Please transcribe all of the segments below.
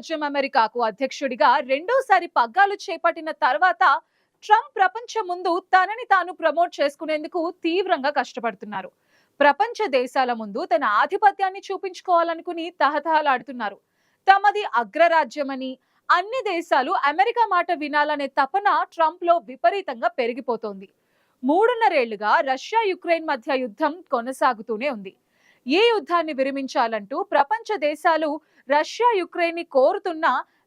రాజ్యం అమెరికాకు అధ్యక్షుడిగా రెండోసారి పగ్గాలు చేపట్టిన తర్వాత ట్రంప్ ప్రపంచం ముందు తనని తాను ప్రమోట్ చేసుకునేందుకు తీవ్రంగా కష్టపడుతున్నారు. ప్రపంచ దేశాల ముందు తన ఆధిపత్యాన్ని చూపించుకోవాలనుకుని తహతహలాడుతున్నారు. తమది అగ్రరాజ్యమని అన్ని దేశాలు అమెరికా మాట వినాలనే తపన ట్రంప్లో విపరీతంగా పెరిగిపోతోంది. మూడున్నరేళ్ళుగా రష్యా యుక్రెయిన్ మధ్య యుద్ధం కొనసాగుతూనే ఉంది. ఈ యుద్ధాన్ని విరమించాలంటూ ప్రపంచ దేశాలు రష్యా యుక్రెయిన్ని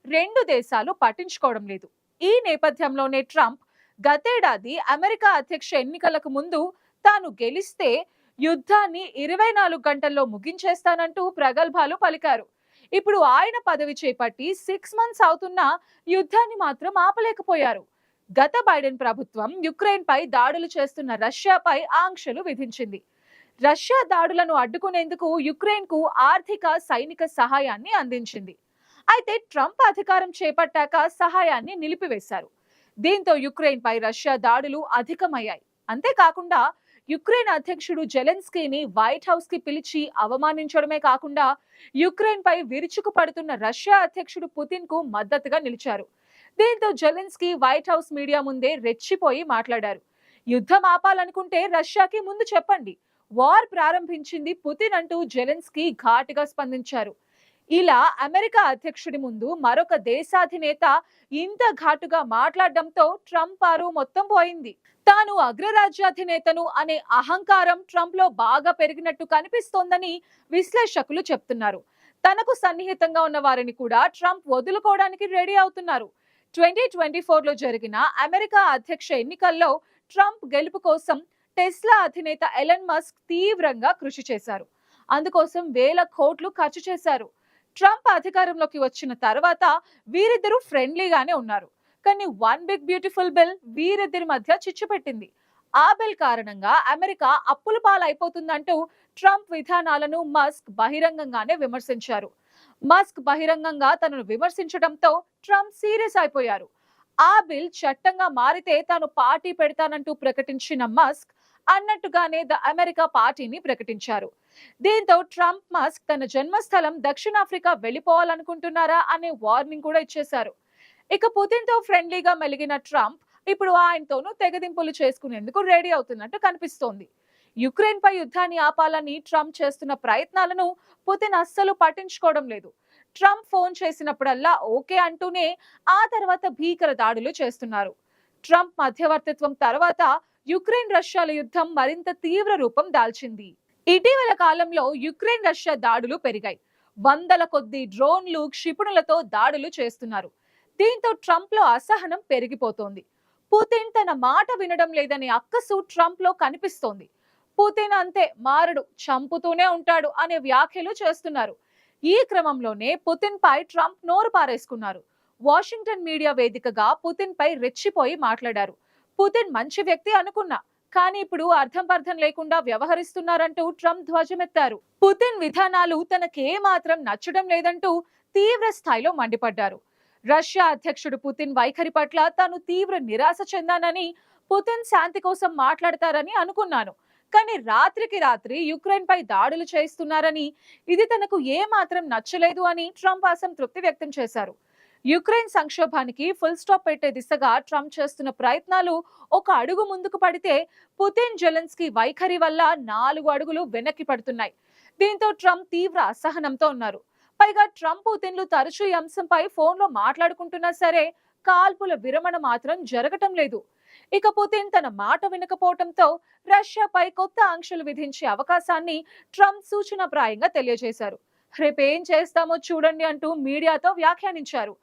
రెండు దేశాలు పట్టించుకోవడం లేదు. ఈ నేపథ్యంలోనే ట్రంప్ గతేడాది అమెరికా అధ్యక్ష ఎన్నికలకు ముందు తాను గెలిస్తే యుద్ధాన్ని ఇరవై నాలుగు గంటల్లో ముగించేస్తానంటూ ప్రగల్భాలు పలికారు. ఇప్పుడు ఆయన పదవి చేపట్టి సిక్స్ మంత్స్ అవుతున్న యుద్ధాన్ని మాత్రం ఆపలేకపోయారు. గత బైడెన్ ప్రభుత్వం యుక్రెయిన్ పై దాడులు చేస్తున్న రష్యాపై ఆంక్షలు విధించింది. రష్యా దాడులను అడ్డుకునేందుకు యుక్రెయిన్కు ఆర్థిక సైనిక సహాయాన్ని అందించింది. అయితే ట్రంప్ అధికారం చేపట్టాక సహాయాన్ని నిలిపివేశారు. దీంతో యుక్రెయిన్పై రష్యా దాడులు అధికమయ్యాయి. అంతేకాకుండా యుక్రెయిన్ అధ్యక్షుడు జెలెన్స్కీని వైట్ హౌస్కి పిలిచి అవమానించడమే కాకుండా యుక్రెయిన్ పై విరుచుకు పడుతున్న రష్యా అధ్యక్షుడు పుతిన్కు మద్దతుగా నిలిచారు. దీంతో జెలెన్స్కీ వైట్ హౌస్ మీడియా ముందే రెచ్చిపోయి మాట్లాడారు. యుద్ధం ఆపాలనుకుంటే రష్యాకి ముందు చెప్పండి. వార్ ప్రారంభించింది పుతిన్ అంటూ జెలెన్స్కీ ఘాటుగా స్పందించారు. ఇలా అమెరికా అధ్యక్షుడి ముందు మరొక దేశాధినేత ఇంత ఘాటుగా మాట్లాడడంతో ట్రంప్ పారు మొత్తం పోయింది. తాను అగ్రరాజ్యాధినేతను అనే అహంకారం ట్రంప్లో బాగా పెరిగినట్టు కనిపిస్తోందని విశ్లేషకులు చెప్తున్నారు. తనకు సన్నిహితంగా ఉన్న వారిని కూడా ట్రంప్ వదులుకోవడానికి రెడీ అవుతున్నారు. ట్వంటీ ట్వంటీ ఫోర్లో జరిగిన అమెరికా అధ్యక్ష ఎన్నికల్లో ట్రంప్ గెలుపు కోసం టెస్లా అధినేత ఎలన్ మస్క్ తీవ్రంగా కృషి చేశారు. అందుకోసం వేల కోట్లు ఖర్చు చేశారు. ట్రంప్ అధికారంలోకి వచ్చిన తర్వాత వీరిద్దరూ ఫ్రెండ్లీగానే ఉన్నారు. కానీ వన్ బిగ్ బ్యూటిఫుల్ బిల్ వీరిద్దరి మధ్య చిచ్చు పెట్టింది. ఆ బిల్ కారణంగా అమెరికా అప్పుల పాలైపోతుందంటూ ట్రంప్ విధానాలను మస్క్ బహిరంగంగానే విమర్శించారు. మస్క్ బహిరంగంగా తనను విమర్శించడంతో ట్రంప్ సీరియస్ అయిపోయారు. ఆ బిల్ చట్టంగా మారితే తాను పార్టీ పెడతానంటూ ప్రకటించిన మస్క్ అన్నట్టుగానే ద అమెరికా పార్టీని ప్రకటించారు. దీంతో ట్రంప్ మస్క్ తన జన్మస్థలం దక్షిణాఫ్రికా వెళ్ళిపోవాలనుకుంటున్నారా అనే వార్నింగ్ కూడా ఇచ్చేశారు. ఇక పుతిన్తో ఫ్రెండ్లీగా మెలిగిన ట్రంప్ ఇప్పుడు ఆయనతోనూ తెగదింపులు చేసుకునేందుకు రెడీ అవుతున్నట్టు కనిపిస్తోంది. యుక్రెయిన్ పై యుద్ధాన్ని ఆపాలని ట్రంప్ చేస్తున్న ప్రయత్నాలను పుతిన్ అస్సలు పట్టించుకోవడం లేదు. ట్రంప్ ఫోన్ చేసినప్పుడల్లా ఓకే అంటూనే ఆ తర్వాత భీకర దాడులు చేస్తున్నారు. ట్రంప్ మధ్యవర్తిత్వం తర్వాత యుక్రెయిన్ రష్యాల యుద్ధం మరింత తీవ్ర రూపం దాల్చింది. ఇటీవల కాలంలో యుక్రెయిన్ రష్యా దాడులు పెరిగాయి. వందల కొద్ది డ్రోన్లు క్షిపణులతో దాడులు చేస్తున్నారు. దీంతో ట్రంప్లో అసహనం పెరిగిపోతోంది. పుతిన్ తన మాట వినడం లేదనే అక్కసు ట్రంప్లో కనిపిస్తోంది. పుతిన్ అంతే మారడు చంపుతూనే ఉంటాడు అనే వ్యాఖ్యలు చేస్తున్నారు. ఈ క్రమంలోనే పుతిన్ పై ట్రంప్ నోరు పారేసుకున్నారు. వాషింగ్టన్ మీడియా వేదికగా పుతిన్ పై రెచ్చిపోయి మాట్లాడారు. పుతిన్ మంచి వ్యక్తి అనుకున్నా కానీ ఇప్పుడు అర్థం పర్థం లేకుండా వ్యవహరిస్తున్నారంటూ ట్రంప్ ధ్వజమెత్తారు. పుతిన్ విధానాలు తనకే మాత్రం నచ్చడం లేదంటూ తీవ్ర స్థాయిలో మండిపడ్డారు. రష్యా అధ్యక్షుడు పుతిన్ వైఖరి పట్ల తాను తీవ్ర నిరాశ చెందానని పుతిన్ శాంతి కోసం మాట్లాడతారని అనుకున్నాను. కానీ రాత్రికి రాత్రి యుక్రెయిన్ పై దాడులు చేస్తున్నారని ఇది తనకు ఏ మాత్రం నచ్చలేదు అని ట్రంప్ అసంతృప్తి వ్యక్తం చేశారు. యుక్రెయిన్ సంక్షోభానికి ఫుల్ స్టాప్ పెట్టే దిశగా ట్రంప్ చేస్తున్న ప్రయత్నాలు ఒక అడుగు ముందుకు పడితే పుతిన్ జెలెన్స్కీ వైఖరి వల్ల నాలుగు అడుగులు వెనక్కి పడుతున్నాయి. దీంతో ట్రంప్ తీవ్ర అసహనంతో ఉన్నారు. పైగా ట్రంప్ పుతిన్లు తరచూ ఈ అంశంపై ఫోన్లో మాట్లాడుకుంటున్నా సరే కాల్పుల విరమణ మాత్రం జరగటం లేదు. ఇక పుతిన్ తన మాట వినకపోవడంతో రష్యాపై కొత్త ఆంక్షలు విధించే అవకాశాన్ని ట్రంప్ సూచనప్రాయంగా తెలియజేశారు. రేపేం చేస్తామో చూడండి అంటూ మీడియాతో వ్యాఖ్యానించారు.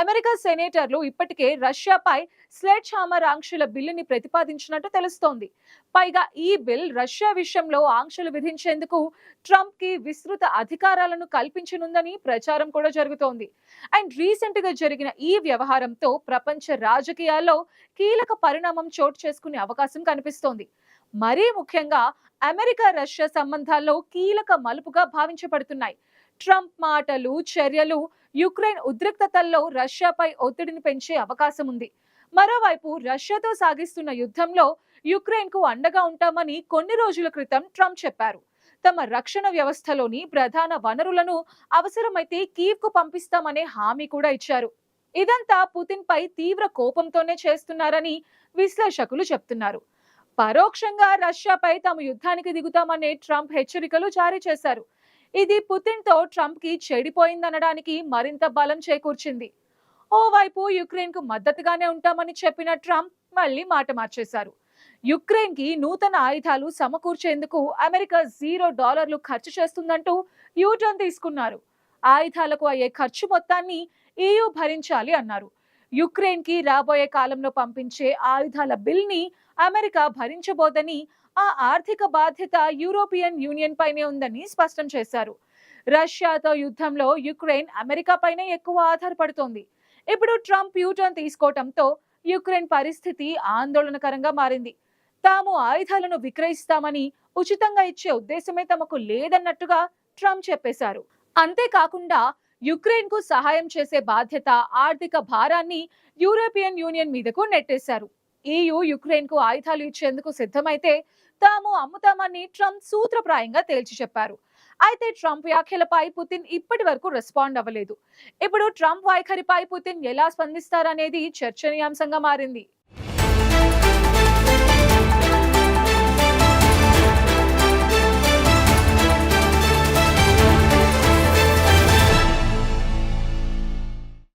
అమెరికా సెనేటర్లు ఇప్పటికే రష్యాపై స్లెడ్జ్ హామర్ ఆంక్షల బిల్లుని ప్రతిపాదించినట్టు తెలుస్తోంది. పైగా ఈ బిల్ రష్యా విషయంలో ఆంక్షలు విధించేందుకు ట్రంప్కి విస్తృత అధికారాలను కల్పించనుందని ప్రచారం కూడా జరుగుతోంది. అండ్ రీసెంట్గా జరిగిన ఈ వ్యవహారంతో ప్రపంచ రాజకీయాల్లో కీలక పరిణామం చోటు చేసుకునే అవకాశం కనిపిస్తోంది. మరీ ముఖ్యంగా అమెరికా రష్యా సంబంధాల్లో కీలక మలుపుగా భావించబడుతున్నాయి. ట్రంప్ మాటలు చర్యలు యుక్రెయిన్ ఉద్రిక్తతల్లో రష్యాపై ఒత్తిడిని పెంచే అవకాశం ఉంది. మరోవైపు రష్యాతో సాగిస్తున్న యుద్ధంలో యుక్రెయిన్కు అండగా ఉంటామని కొన్ని రోజుల క్రితం ట్రంప్ చెప్పారు. తమ రక్షణ వ్యవస్థలోని ప్రధాన వనరులను అవసరమైతే కీవ్కు పంపిస్తామనే హామీ కూడా ఇచ్చారు. ఇదంతా పుతిన్ పై తీవ్ర కోపంతోనే చేస్తున్నారని విశ్లేషకులు చెప్తున్నారు. పరోక్షంగా రష్యాపై తాము యుద్ధానికి దిగుతామనే ట్రంప్ హెచ్చరికలు జారీ చేశారు. ఇది పుతిన్తో ట్రంప్కి చెడిపోయిందనడానికి మరింత బలం చేకూర్చింది. ఓవైపు యుక్రెయిన్కు మద్దతుగానే ఉంటామని చెప్పిన ట్రంప్ మళ్ళీ మాట మార్చేశారు. యుక్రెయిన్కి నూతన ఆయుధాలు సమకూర్చేందుకు అమెరికా జీరో డాలర్లు ఖర్చు చేస్తుందంటూ యూటర్న్ తీసుకున్నారు. ఆయుధాలకు అయ్యే ఖర్చు మొత్తాన్ని ఈయూ భరించాలి అన్నారు. యుక్రెయిన్కి రాబోయే కాలంలో పంపించే ఆయుధాల బిల్ని అమెరికా భరించబోదని ఆ ఆర్థిక బాధ్యత యూరోపియన్ యూనియన్ పైనే ఉందని స్పష్టం చేశారు. రష్యాతో యుద్ధంలో యుక్రెయిన్ అమెరికా పైనే ఎక్కువ ఆధారపడుతోంది. ఇప్పుడు ట్రంప్ యూటర్న్ తీసుకోవటంతో యుక్రెయిన్ పరిస్థితి ఆందోళనకరంగా మారింది. తాము ఆయుధాలను విక్రయిస్తామని ఉచితంగా ఇచ్చే ఉద్దేశమే తమకు లేదన్నట్టుగా ట్రంప్ చెప్పేశారు. అంతేకాకుండా యుక్రెయిన్కు సహాయం చేసే బాధ్యత ఆర్థిక భారాన్ని యూరోపియన్ యూనియన్ మీదకు నెట్టేశారు. ఈయూ యుక్రెయిన్కు ఆయుధాలు ఇచ్చేందుకు సిద్ధమైతే తాము అమ్ముతామని ట్రంప్ సూత్రప్రాయంగా తేల్చి చెప్పారు. అయితే ట్రంప్ వ్యాఖ్యలపై పుతిన్ ఇప్పటి వరకు రెస్పాండ్ అవ్వలేదు. ఇప్పుడు ట్రంప్ వైఖరిపై పుతిన్ ఎలా స్పందిస్తారనేది చర్చనీయాంశంగా మారింది.